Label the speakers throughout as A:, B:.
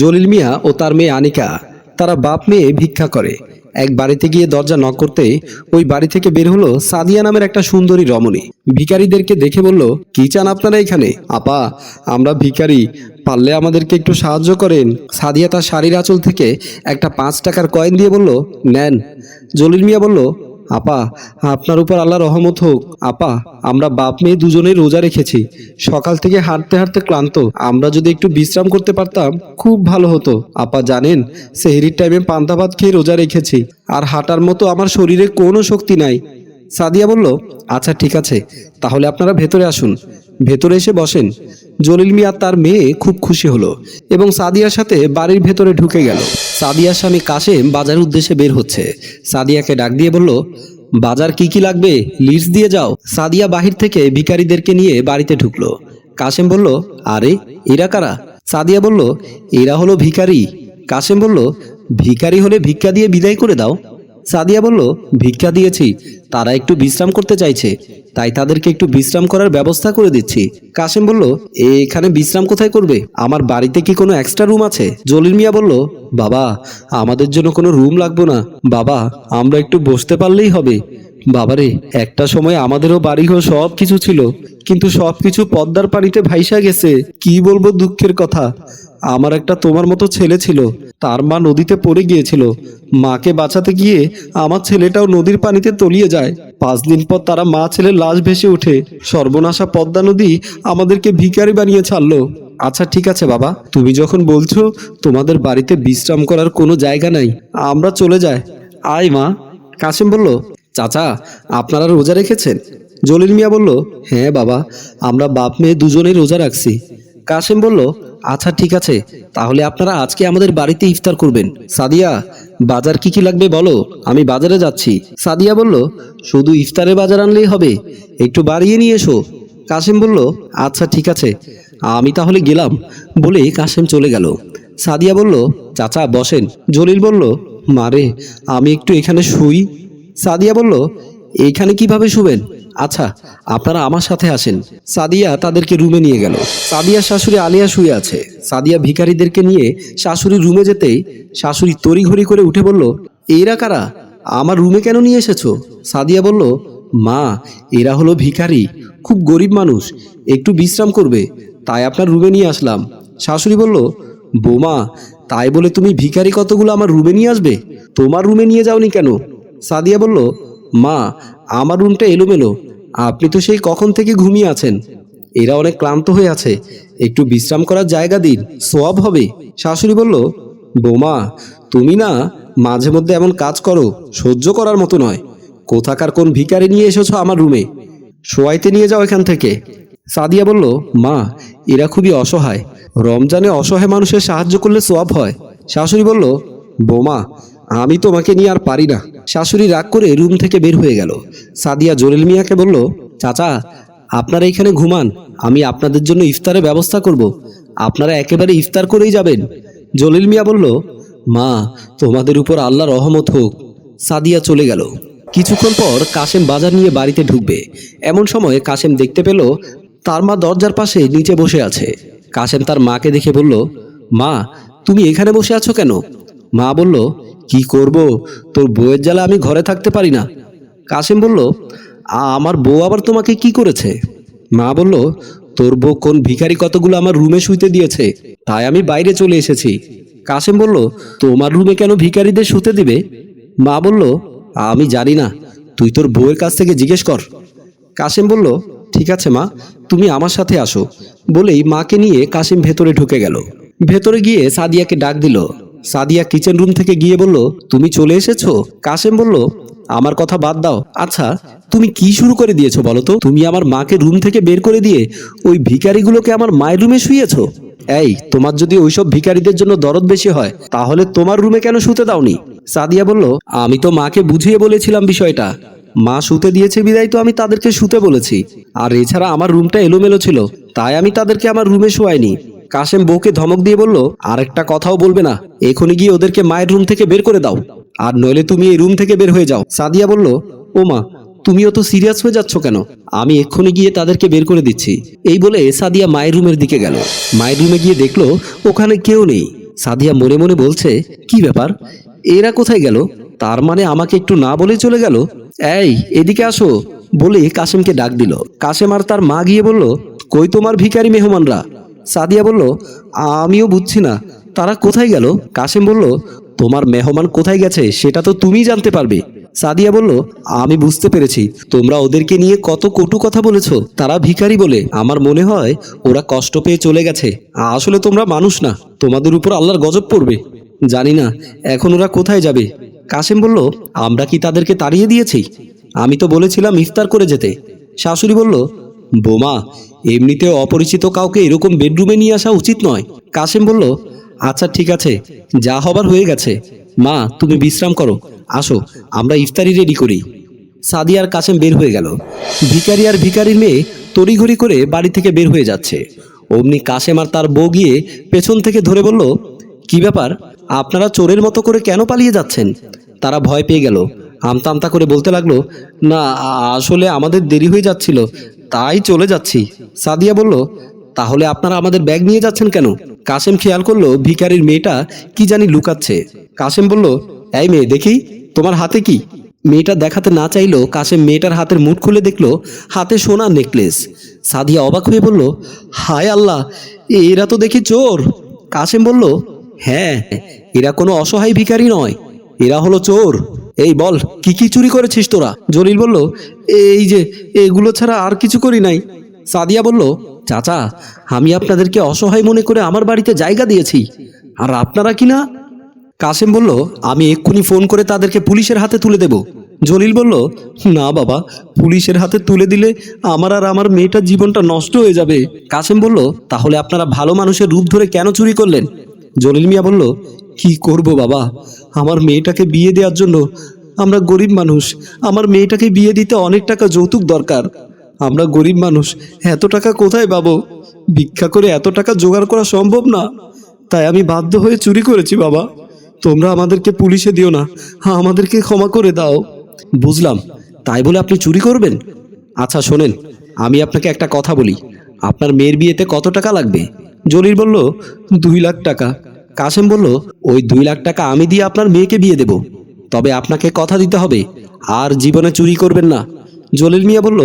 A: জলিল মিয়া ও তার মেয়ে আনিকা, তারা বাপ মেয়ে ভিক্ষা করে। এক বাড়িতে গিয়ে দরজা নক করতে ওই বাড়ি থেকে বের হলো সাদিয়া নামের একটা সুন্দরী রমণী। ভিখারিদেরকে দেখে বলল, কি চান আপনারা এখানে? আপা, আমরা ভিখারি। পারলে আমাদেরকে একটু সাহায্য করেন। সাদিয়া তার শাড়ির আঁচল থেকে একটা পাঁচ টাকার কয়েন দিয়ে বলল, নেন। জলিল মিয়া বলল আপা, আপনার উপর আল্লাহ রহমত হোক। আপা, আমরা বাপ মেয়ে দুজনেই রোজা রেখেছি। সকাল থেকে হাঁটতে হাঁটতে ক্লান্ত। আমরা যদি একটু বিশ্রাম করতে পারতাম, খুব ভালো হতো। আপা জানেন, সেহেরির টাইমে পান্তা ভাত খেয়ে রোজা রেখেছি। আর হাঁটার মতো আমার শরীরে কোনো শক্তি নাই। সাদিয়া বলল আচ্ছা ঠিক আছে। তাহলে আপনারা ভেতরে আসুন। ভেতরে এসে বসেন। জলিল মিয়া তার মেয়ে খুব খুশি হলো এবং সাদিয়ার সাথে বাড়ির ভেতরে ঢুকে গেল। সাদিয়ার স্বামী কাশেম বাজার উদ্দেশ্যে বের হচ্ছে। সাদিয়াকে ডাক দিয়ে বলল, বাজার কি কি লাগবে? লিস্ট দিয়ে যাও। সাদিয়া বাহির থেকে ভিখারিদেরকে নিয়ে বাড়িতে ঢুকলো। কাশেম বলল, আরে, এরা কারা? সাদিয়া বলল, এরা হলো ভিখারি। কাশেম বলল, ভিখারি হলে ভিক্ষা দিয়ে বিদায় করে দাও। সাদিয়া বলল, ভিক্ষা দিয়েছি। তারা একটু বিশ্রাম করতে চাইছে, তাই তাদেরকে একটু বিশ্রাম করার ব্যবস্থা করে দিচ্ছি। কাশেম বলল এখানে বিশ্রাম কোথায় করবে? আমার বাড়িতে কি কোনো এক্সট্রা রুম আছে? জলিল মিয়া বলল, বাবা, আমাদের জন্য কোনো রুম লাগবো না। বাবা, আমরা একটু বসতে পারলেই হবে। বাবারে, একটা সময় আমাদেরও বাড়িঘর সব কিছু ছিল, কিন্তু সব কিছু পদ্মার পানিতে ভাইসা গেছে। কি বলব দুঃখের কথা। আমার একটা তোমার মতো ছেলে ছিল। তার মা নদীতে পড়ে গিয়েছিল। মাকে বাঁচাতে গিয়ে আমার ছেলেটাও নদীর পানিতে তলিয়ে যায়। পাঁচ দিন পর তারা মা ছেলের লাশ ভেসে ওঠে। সর্বনাশা পদ্মা নদী আমাদেরকে ভিখারি বানিয়ে ছাড়লো। আচ্ছা ঠিক আছে বাবা, তুমি যখন বলছো তোমাদের বাড়িতে বিশ্রাম করার কোনো জায়গা নাই, আমরা চলে যাই। আয় মা, কাসিম বলল, চাচা, আপনারা রোজা রেখেছেন? জলিল মিয়া বলল হ্যাঁ বাবা, আমরা বাপ মেয়ে দুজনেই রোজা রাখছি। কাসেম বলল আচ্ছা ঠিক আছে। তাহলে আপনারা আজকে আমাদের বাড়িতে ইফতার করবেন। সাদিয়া, বাজার কি কি লাগবে বলো? আমি বাজারে যাচ্ছি। সাদিয়া বলল, শুধু ইফতারে বাজার আনলেই হবে। একটু বাড়িয়ে নিয়ে এসো। কাসেম বলল আচ্ছা ঠিক আছে। আমি তাহলে গেলাম বলে কাসেম চলে গেল। সাদিয়া বলল, চাচা, বসেন। জলিল বলল মারে আমি একটু এখানে শুই। সাদিয়া বলল এইখানে কীভাবে শুবেন? আচ্ছা আপনারা আমার সাথে আসেন। সাদিয়া তাদেরকে রুমে নিয়ে গেল। সাদিয়া শাশুড়ি আলিয়া শুয়ে আছে। সাদিয়া ভিখারিদেরকে নিয়ে শাশুড়ি রুমে যেতেই শাশুড়ি তড়িঘড়ি করে উঠে বলল, এরা কারা? আমার রুমে কেন নিয়ে এসেছ? সাদিয়া বলল, মা, এরা হলো ভিখারি। খুব গরিব মানুষ। একটু বিশ্রাম করবে। তাই আপনার রুমে নিয়ে আসলাম। শাশুড়ি বলল, বোমা, তাই বলে তুমি ভিখারি কতগুলো আমার রুমে নিয়ে আসবে? তোমার রুমে নিয়ে যাওনি কেন? সাদিয়া বলল মা, আমার রুমটা এলোমেলো। আপনি তো সেই কখন থেকে ঘুমিয়ে আছেন? এরা অনেক ক্লান্ত হয়ে আছে। একটু বিশ্রাম করার জায়গা দিন, সোয়াব হবে। শাশুড়ি বলল, বোমা, তুমি না মাঝে মধ্যে এমন কাজ করো, সহ্য করার মতো নয়। কোথাকার কোন ভিখারি নিয়ে এসেছ আমার রুমে? শোয়াইতে নিয়ে যাও এখান থেকে। সাদিয়া বলল, মা, এরা খুবই অসহায়। রমজানে অসহায় মানুষের সাহায্য করলে সোয়াব হয়। শাশুড়ি বলল, বোমা আমি তোমাকে নিয়ে আর পারি না। শাশুড়ি রাগ করে রুম থেকে বের হয়ে গেল। সাদিয়া জলিল মিয়াকে বলল, চাচা, আপনারা এখানে ঘুমান। আমি আপনাদের জন্য ইফতারের ব্যবস্থা করব। আপনারা একেবারে ইফতার করেই যাবেন। জলিল মিয়া বলল, মা, তোমাদের উপর আল্লাহ রহমত হোক। সাদিয়া চলে গেল। কিছুক্ষণ পর কাশেম বাজার নিয়ে বাড়িতে ঢুকবে। এমন সময় কাশেম দেখতে পেল, তার মা দরজার পাশে নিচে বসে আছে। কাশেম তার মাকে দেখে বলল, মা, তুমি এখানে বসে আছো কেন? মা বলল কি করব? তোর বউয়ের জ্বালা আমি ঘরে থাকতে পারি না। কাশেম বলল আমার বউ আবার তোমাকে কি করেছে? মা বলল, তোর বউ কোন ভিখারি কতগুলো আমার রুমে শুইতে দিয়েছে, তাই আমি বাইরে চলে এসেছি। কাশেম বলল, তোমার রুমে কেন ভিখারিদের শুতে দিবে? মা বলল, আমি জানি না, তুই তোর বউয়ের কাছ থেকে জিজ্ঞেস কর। কাশেম বলল, ঠিক আছে মা, তুমি আমার সাথে আসো। বলেই মাকে নিয়ে কাশিম ভেতরে ঢুকে গেল। ভেতরে গিয়ে সাদিয়াকে ডাক দিল সাদিয়া কিচেন রুম থেকে গিয়ে বলল, তুমি চলে এসেছ? কাশেম বলল, আমার কথা বাদ দাও। আচ্ছা তুমি কি শুরু করে দিয়েছ বলো তো? তুমি আমার মাকে রুম থেকে বের করে দিয়ে ওই ভিখারিগুলোকে আমার মায়ের রুমে শুয়েছো এই, তোমার যদি ওইসব ভিখারিদের জন্য দরদ বেশি হয়, তাহলে তোমার রুমে কেন শুতে দাওনি? সাদিয়া বলল, আমি তো মাকে বুঝিয়ে বলেছিলাম বিষয়টা। মা শুতে দিয়েছে বিদায় তো আমি তাদেরকে শুতে বলেছি। আর এছাড়া আমার রুমটা এলোমেলো ছিল, তাই আমি তাদেরকে আমার রুমে শোয়াইনি। কাশেম বউকে ধমক দিয়ে বলল আর একটা কথাও বলবে না। এখনই গিয়ে ওদেরকে মায়ের রুম থেকে বের করে দাও। আর নইলে তুমি এই রুম থেকে বের হয়ে যাও। সাদিয়া বলল, ও মা তুমিও তো সিরিয়াস হয়ে যাচ্ছ কেন? আমি এক্ষুনি গিয়ে তাদেরকে বের করে দিচ্ছি। এই বলে সাদিয়া মায়ের রুমের দিকে গেল। মায়ের রুমে গিয়ে দেখল, ওখানে কেউ নেই। সাদিয়া মনে মনে বলছে, কি ব্যাপার? এরা কোথায় গেল? তার মানে আমাকে একটু না বলে চলে গেল? এই, এদিকে আসো, বলে কাশেমকে ডাক দিল। কাশেম আর তার মা গিয়ে বলল, কই তোমার ভিখারি মেহমানরা? সাদিয়া বলল, আমিও বুঝছি না। তারা কোথায় গেল? কাশেম বলল, তোমার মেহমান কোথায় গেছে সেটা তো তুমিই জানতে পারবে। সাদিয়া বলল, আমি বুঝতে পেরেছি। তোমরা ওদেরকে নিয়ে কত কটু কথা বলেছ। তারা ভিখারি বলে আমার মনে হয় ওরা কষ্ট পেয়ে চলে গেছে। আসলে তোমরা মানুষ না। তোমাদের উপর আল্লাহর গজব পড়বে। জানি না এখন ওরা কোথায় যাবে। কাশেম বলল, আমরা কি তাদেরকে তাড়িয়ে দিয়েছি? আমি তো বলেছিলাম ইফতার করে যেতে। শাশুড়ি বলল বোমা এমনিতেও অপরিচিত কাউকে এরকম বেডরুমে নিয়ে আসা উচিত নয়। কাশেম বলল আচ্ছা ঠিক আছে, যা হবার হয়ে গেছে। মা, তুমি বিশ্রাম করো। আসো, আমরা ইফতারি রেডি করি। সাদিয়ার কাশেম বের হয়ে গেল। ভিখারি আর ভিখারির মেয়ে তড়িঘড়ি করে বাড়ি থেকে বের হয়ে যাচ্ছে। অমনি কাশেম আর তার বউ গিয়ে পেছন থেকে ধরে বলল, কি ব্যাপার? আপনারা চোরের মতো করে কেন পালিয়ে যাচ্ছেন? তারা ভয় পেয়ে গেল। আমতা আমতা করে বলতে লাগল, না আসলে আমাদের দেরি হয়ে যাচ্ছিল। তাই চলে যাচ্ছি। সাদিয়া বলল, তাহলে আপনারা আমাদের ব্যাগ নিয়ে যাচ্ছেন কেন? কাশেম খেয়াল করল ভিখারির মেয়েটা কি জানি লুকাচ্ছে। কাশেম বলল, এই মেয়ে, দেখি, তোমার হাতে কি? মেয়েটা দেখাতে না চাইলো কাশেম মেয়েটার হাতের মুঠ খুলে দেখল, হাতে সোনার নেকলেস। সাদিয়া অবাক হয়ে বলল, হায় আল্লাহ, এরা তো দেখি চোর। কাশেম বলল হ্যাঁ এরা কোনো অসহায় ভিখারি নয়, এরা হলো চোর। এই বল, কি কি চুরি করেছিস তোরা? জলিল বলল, এই যে, এগুলো ছাড়া আর কিছু করি নাই। সাদিয়া বলল, চাচা, আমি আপনাদেরকে অসহায় মনে করে আমার বাড়িতে জায়গা দিয়েছি। আর আপনারা কি না? কাসেম বলল, আমি এক্ষুনি ফোন করে তাদেরকে পুলিশের হাতে তুলে দেব। জলিল বলল, না বাবা, পুলিশের হাতে তুলে দিলে আমার আর আমার মেয়েটার জীবনটা নষ্ট হয়ে যাবে। কাসেম বলল, তাহলে আপনারা ভালো মানুষের রূপ ধরে কেন চুরি করলেন? জলিল মিয়া বলল কি করব বাবা? আমার মেয়েটাকে বিয়ে দেওয়ার জন্য আমরা গরিব মানুষ। আমার মেয়েটাকে বিয়ে দিতে অনেক টাকা যৌতুক দরকার। আমরা গরিব মানুষ, এত টাকা কোথায় পাবো? ভিক্ষা করে এত টাকা জোগাড় করা সম্ভব না। তাই আমি বাধ্য হয়ে চুরি করেছি বাবা। তোমরা আমাদেরকে পুলিশে দিও না। হ্যাঁ আমাদেরকে ক্ষমা করে দাও। বুঝলাম। তাই বলে আপনি চুরি করবেন? আচ্ছা শোনেন, আমি আপনাকে একটা কথা বলি। আপনার মেয়ের বিয়েতে কত টাকা লাগবে? জলিল বলল, দুই লাখ টাকা। কাসেম বলল, ওই দুই লাখ টাকা আমি দিয়ে আপনার মেয়েকে বিয়ে দেব। তবে আপনাকে কথা দিতে হবে, আর জীবনে চুরি করবেন না। জলিল মিয়া বলল,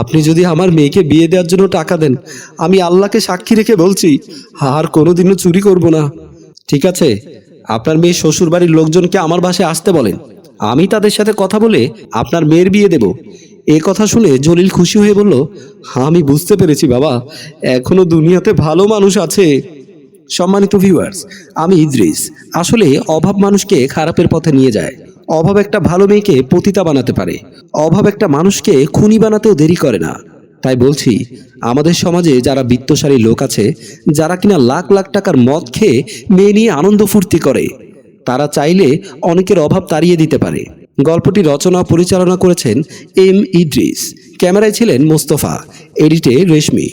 A: আপনি যদি আমার মেয়েকে বিয়ে দেওয়ার জন্য টাকা দেন, আমি আল্লাহকে সাক্ষী রেখে বলছি, আর কোনোদিনও চুরি করব না। ঠিক আছে, আপনার মেয়ে শ্বশুর বাড়ির লোকজনকে আমার বাসায় আসতে বলেন। আমি তাদের সাথে কথা বলে আপনার মেয়ের বিয়ে দেব। এ কথা শুনে জলিল খুশি হয়ে বলল, আমি বুঝতে পেরেছি বাবা, এখনও দুনিয়াতে ভালো মানুষ আছে। সম্মানিত ভিউয়ার্স আমি ইদ্রিস। আসলে অভাব মানুষকে খারাপের পথে নিয়ে যায়। অভাব একটা ভালো মেয়েকে পতিতা বানাতে পারে। অভাব একটা মানুষকে খুনি বানাতেও দেরি করে না। তাই বলছি, আমাদের সমাজে যারা বিত্তশালী লোক আছে, যারা কিনা লাখ লাখ টাকার মদ খেয়ে মেয়ে নিয়ে আনন্দ ফুর্তি করে, তারা চাইলে অনেকের অভাব তাড়িয়ে দিতে পারে। গল্পটি রচনা পরিচালনা করেছেন এম ইদ্রিস। ক্যামেরায় ছিলেন মোস্তফা, এডিটে রেশমি।